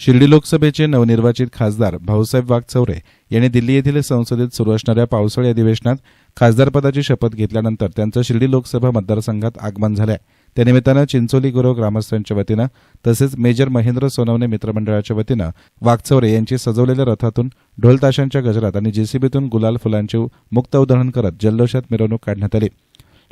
शिर्डी लोकसभेचे नवनिर्वाचित खासदार भाऊसाहेब वाघचौरे यांनी दिल्ली येथील संसदेत सुरू असणाऱ्या पावसाळी अधिवेशनात खासदारपदाची शपथ घेतल्यानंतर त्यांचं शिर्डी लोकसभा मतदारसंघात आगमन झालंय. त्यानिमित्तानं चिंचोली गुरव ग्रामस्थांच्या वतीनं तसेच मेजर महेंद्र सोनवणे मित्रमंडळाच्या वतीनं वाघचौरे यांची सजवलेल्या रथातून ढोलताशांच्या गजरात आणि जेसीबीतून गुलाल फुलांचे मुक्त उधळण करत जल्लोषात मिरवणूक काढण्यात आली.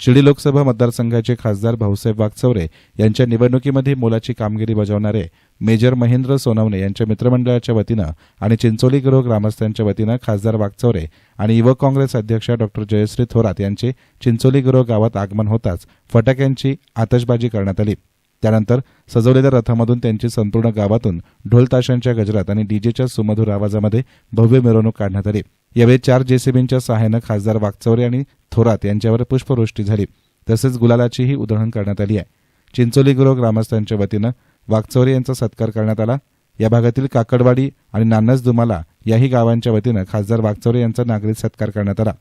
शिर्डी लोकसभा मतदारसंघाचे खासदार भाऊसाहेब वागचौरे यांच्या निवडणुकीमध्ये मोलाची कामगिरी बजावणारे मेजर महेंद्र सोनवणे यांच्या मित्रमंडळाच्या वतीनं आणि चिंचोली गृह ग्रामस्थांच्या वतीनं खासदार वागचौरे आणि युवक काँग्रेस अध्यक्ष डॉक्टर जयश्री थोरात यांचे चिंचोली गृह गावात आगमन होताच फटाक्यांची आतषबाजी करण्यात आली. त्यानंतर सजवलेल्या रथामधून त्यांची संपूर्ण गावातून ढोलताशांच्या गजरात आणि डीजेच्या सुमधुर आवाजामध्ये भव्य मिरवणूक काढण्यात आली. यावेळी चार जेसीबींच्या सहाय्यानं खासदार वागचौरे आणि थोरात यांच्यावर पुष्पवृष्टी झाली. तसेच गुलालाचीही उधळण करण्यात आली आहे. चिंचोली ग्रामस्थांच्या वतीनं वागचौरे यांचा सत्कार करण्यात आला. या भागातील काकडवाडी आणि नानस दुमाला याही गावांच्या वतीनं खासदार वागचौरे यांचा नागरिक सत्कार करण्यात आला.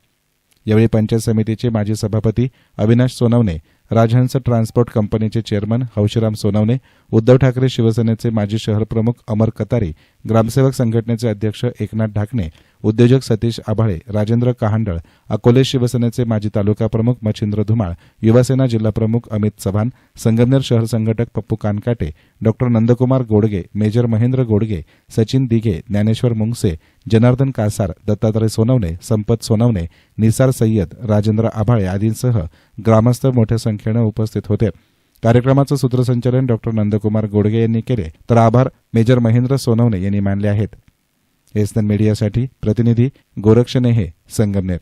यावेळी पंचायत समितीचे माजी सभापती अविनाश सोनवणे राजहंस ट्रान्सपोर्ट कंपनीचे चेअरमन हौशीराम सोनवणे उद्धव ठाकरे शिवसेनेचे माजी शहर प्रमुख अमर कतारी ग्रामसेवक संघटनेचे अध्यक्ष एकनाथ ढाकणे उद्योजक सतीश आभाळे राजेंद्र कहांडळ अकोले शिवसेनेचे माजी तालुका प्रमुख मच्छिंद्र धुमाळ युवासेना जिल्हा प्रमुख अमित चव्हाण संगमनेर शहर संघटक पप्पू कानकाटे डॉक्टर नंदकुमार गोडगे मेजर महेंद्र गोडगे सचिन दिघे ज्ञानेश्वर मुंगसे जनार्दन कासार दत्तात्रय सोनवणे संपत सोनवणे निसार सय्यद राजेंद्र आभाळे आदींसह ग्रामस्थ मोठ्या संख्येनं उपस्थित होते. कार्यक्रमाचं सूत्रसंचालन डॉक्टर नंदकुमार गोडगे यांनी केले. तर आभार मेजर महेंद्र सोनवणे यांनी मानले आहेत. एसन मीडियासाठी प्रतिनिधी गोरक्ष नेहे संगमनेर.